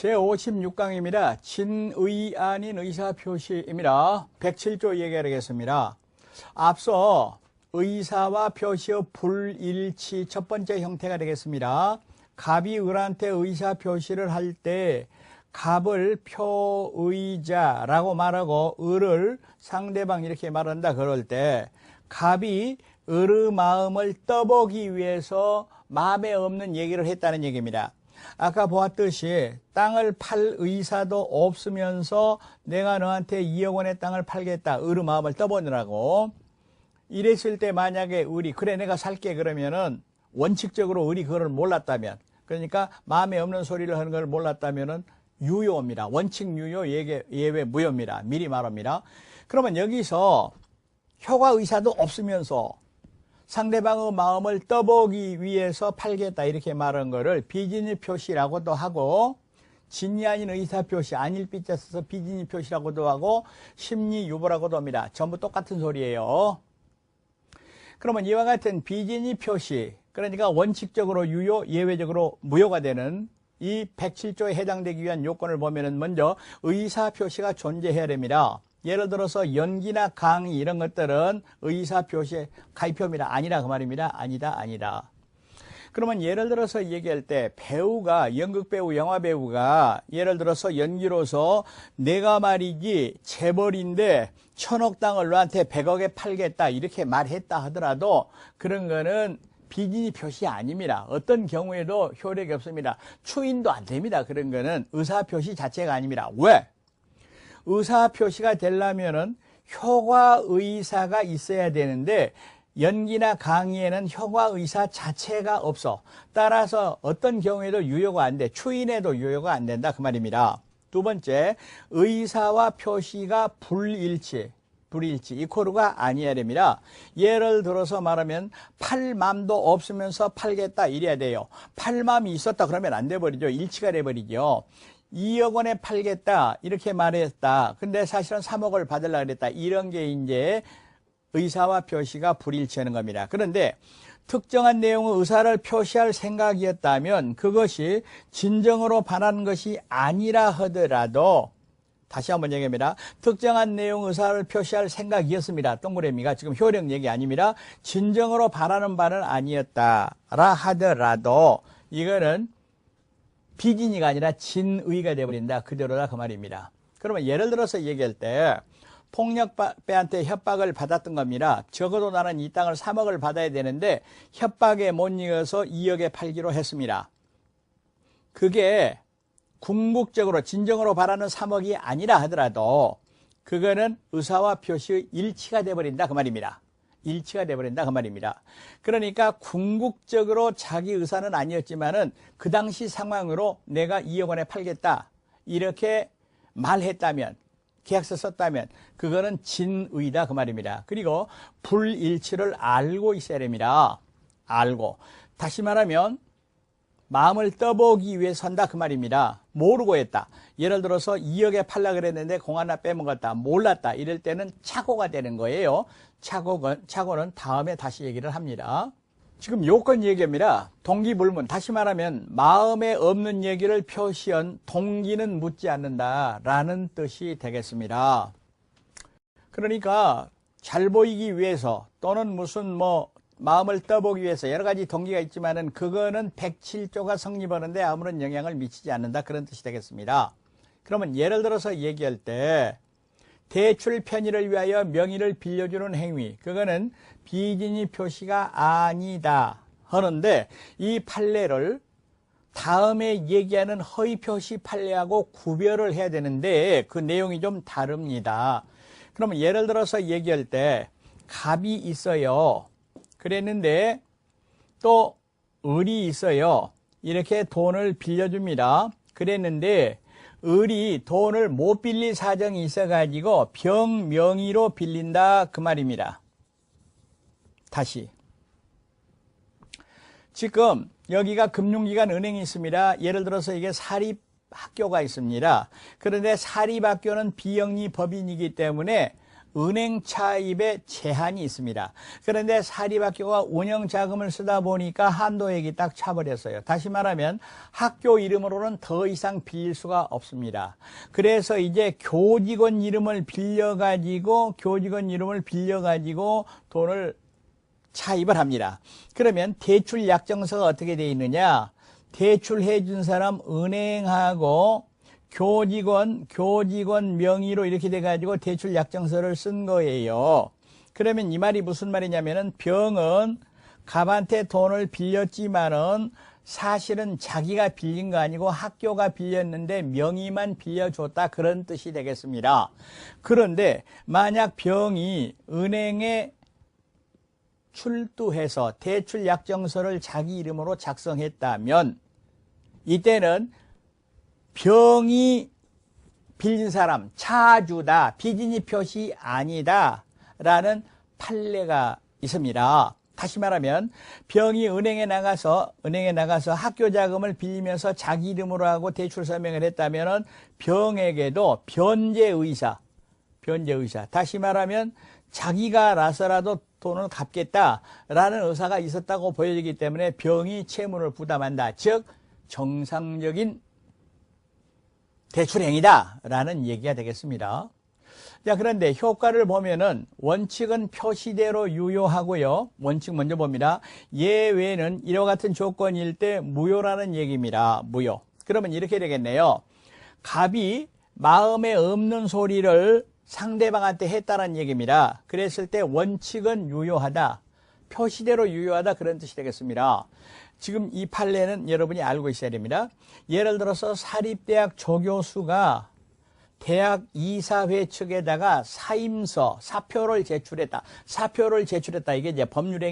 제56강입니다. 진의 아닌 의사 표시입니다. 107조 얘기하겠습니다. 앞서 의사와 표시의 불일치 첫 번째 형태가 되겠습니다. 갑이 을한테 의사 표시를 할 때 갑을 표의자라고 말하고 을을 상대방 이렇게 말한다 그럴 때 갑이 을의 마음을 떠보기 위해서 마음에 없는 얘기를 했다는 얘기입니다. 아까 보았듯이 땅을 팔 의사도 없으면서 내가 너한테 2억 원의 땅을 팔겠다. 을의 마음을 떠보느라고. 이랬을 때 만약에 을이 그래 내가 살게 그러면은 원칙적으로 을이 그걸 몰랐다면 그러니까 마음에 없는 소리를 하는 걸 몰랐다면은 유효입니다. 원칙 유효 예외, 예외 무효입니다. 미리 말합니다. 그러면 여기서 효과 의사도 없으면서 상대방의 마음을 떠보기 위해서 팔겠다 이렇게 말한 거를 비진의 표시라고도 하고 진이 아닌 의사 표시 아닐 삐자 써서 비진의 표시라고도 하고 심리 유보라고도 합니다. 전부 똑같은 소리예요. 그러면 이와 같은 비진의 표시 그러니까 원칙적으로 유효 예외적으로 무효가 되는 이 107조에 해당되기 위한 요건을 보면은 먼저 의사 표시가 존재해야 됩니다. 예를 들어서 연기나 강의 이런 것들은 의사 표시의 가입표입니다. 아니라 그 말입니다. 아니다, 아니다. 그러면 예를 들어서 얘기할 때 배우가 연극 배우, 영화 배우가 예를 들어서 연기로서 내가 말이지 재벌인데 천억 땅을 너한테 백억에 팔겠다 이렇게 말했다 하더라도 그런 거는 비진이 표시 아닙니다. 어떤 경우에도 효력이 없습니다. 추인도 안 됩니다. 그런 거는 의사 표시 자체가 아닙니다. 왜? 의사 표시가 되려면은 효과 의사가 있어야 되는데 연기나 강의에는 효과 의사 자체가 없어. 따라서 어떤 경우에도 유효가 안 돼. 추인에도 유효가 안 된다. 그 말입니다. 두 번째, 의사와 표시가 불일치. 불일치, 이코르가 아니어야 됩니다. 예를 들어서 말하면 팔맘도 없으면서 팔겠다 이래야 돼요. 팔맘이 있었다 그러면 안 돼버리죠. 일치가 돼버리죠. 2억 원에 팔겠다 이렇게 말했다. 근데 사실은 3억을 받으려고 그랬다. 이런 게 이제 의사와 표시가 불일치하는 겁니다. 그런데 특정한 내용의 의사를 표시할 생각이었다면 그것이 진정으로 반하는 것이 아니라 하더라도 다시 한번 얘기합니다. 특정한 내용 의사를 표시할 생각이었습니다. 동그라미가 지금 효력 얘기 아닙니다. 진정으로 바라는 바는 아니었다라 하더라도 이거는 비진이가 아니라 진의가 되어버린다. 그대로다 그 말입니다. 그러면 예를 들어서 얘기할 때 폭력배한테 협박을 받았던 겁니다. 적어도 나는 이 땅을 3억을 받아야 되는데 협박에 못 이어서 2억에 팔기로 했습니다. 그게 궁극적으로 진정으로 바라는 3억이 아니라 하더라도 그거는 의사와 표시의 일치가 돼버린다 그 말입니다. 일치가 돼버린다 그 말입니다. 그러니까 궁극적으로 자기 의사는 아니었지만은 그 당시 상황으로 내가 2억 원에 팔겠다 이렇게 말했다면 계약서 썼다면 그거는 진의다 그 말입니다. 그리고 불일치를 알고 있어야 됩니다. 알고 다시 말하면 마음을 떠보기 위해 선다 그 말입니다. 모르고 했다. 예를 들어서 2억에 팔라 그랬는데 공 하나 빼먹었다. 몰랐다. 이럴 때는 착오가 되는 거예요. 착오는, 착오는 다음에 다시 얘기를 합니다. 지금 요건 얘기입니다. 동기불문. 다시 말하면 마음에 없는 얘기를 표시한 동기는 묻지 않는다 라는 뜻이 되겠습니다. 그러니까 잘 보이기 위해서 또는 무슨 뭐 마음을 떠보기 위해서 여러 가지 동기가 있지만은 그거는 107조가 성립하는데 아무런 영향을 미치지 않는다 그런 뜻이 되겠습니다. 그러면 예를 들어서 얘기할 때 대출 편의를 위하여 명의를 빌려주는 행위 그거는 비진이 표시가 아니다 하는데 이 판례를 다음에 얘기하는 허위 표시 판례하고 구별을 해야 되는데 그 내용이 좀 다릅니다. 그러면 예를 들어서 얘기할 때 갑이 있어요. 그랬는데 또 을이 있어요. 이렇게 돈을 빌려줍니다. 그랬는데 을이 돈을 못 빌릴 사정이 있어가지고 병 명의로 빌린다 그 말입니다. 다시 지금 여기가 금융기관 은행이 있습니다. 예를 들어서 이게 사립 학교가 있습니다. 그런데 사립학교는 비영리 법인이기 때문에 은행 차입에 제한이 있습니다. 그런데 사립학교가 운영 자금을 쓰다 보니까 한도액이 딱 차버렸어요. 다시 말하면 학교 이름으로는 더 이상 빌릴 수가 없습니다. 그래서 이제 교직원 이름을 빌려가지고 교직원 이름을 빌려가지고 돈을 차입을 합니다. 그러면 대출 약정서가 어떻게 되어 있느냐? 대출해 준 사람 은행하고 교직원, 교직원 명의로 이렇게 돼가지고 대출 약정서를 쓴 거예요. 그러면 이 말이 무슨 말이냐면은 병은 갑한테 돈을 빌렸지만은 사실은 자기가 빌린 거 아니고 학교가 빌렸는데 명의만 빌려줬다 그런 뜻이 되겠습니다. 그런데 만약 병이 은행에 출두해서 대출 약정서를 자기 이름으로 작성했다면 이때는 병이 빌린 사람 차주다 비진이 표시 아니다 라는 판례가 있습니다. 다시 말하면 병이 은행에 나가서 은행에 나가서 학교 자금을 빌리면서 자기 이름으로 하고 대출 서명을 했다면은 병에게도 변제 의사 변제 의사 다시 말하면 자기가 나서라도 돈을 갚겠다라는 의사가 있었다고 보여지기 때문에 병이 채무를 부담한다. 즉 정상적인 대출행위다 라는 얘기가 되겠습니다. 자, 그런데 효과를 보면은 원칙은 표시대로 유효하고요. 원칙 먼저 봅니다. 예외는 이와 같은 조건일 때 무효라는 얘기입니다. 무효. 그러면 이렇게 되겠네요. 갑이 마음에 없는 소리를 상대방한테 했다는 얘기입니다. 그랬을 때 원칙은 유효하다. 표시대로 유효하다 그런 뜻이 되겠습니다. 지금 이 판례는 여러분이 알고 있어야 됩니다. 예를 들어서 사립대학 조교수가 대학 이사회 측에다가 사임서, 사표를 제출했다. 사표를 제출했다. 이게 이제 법률행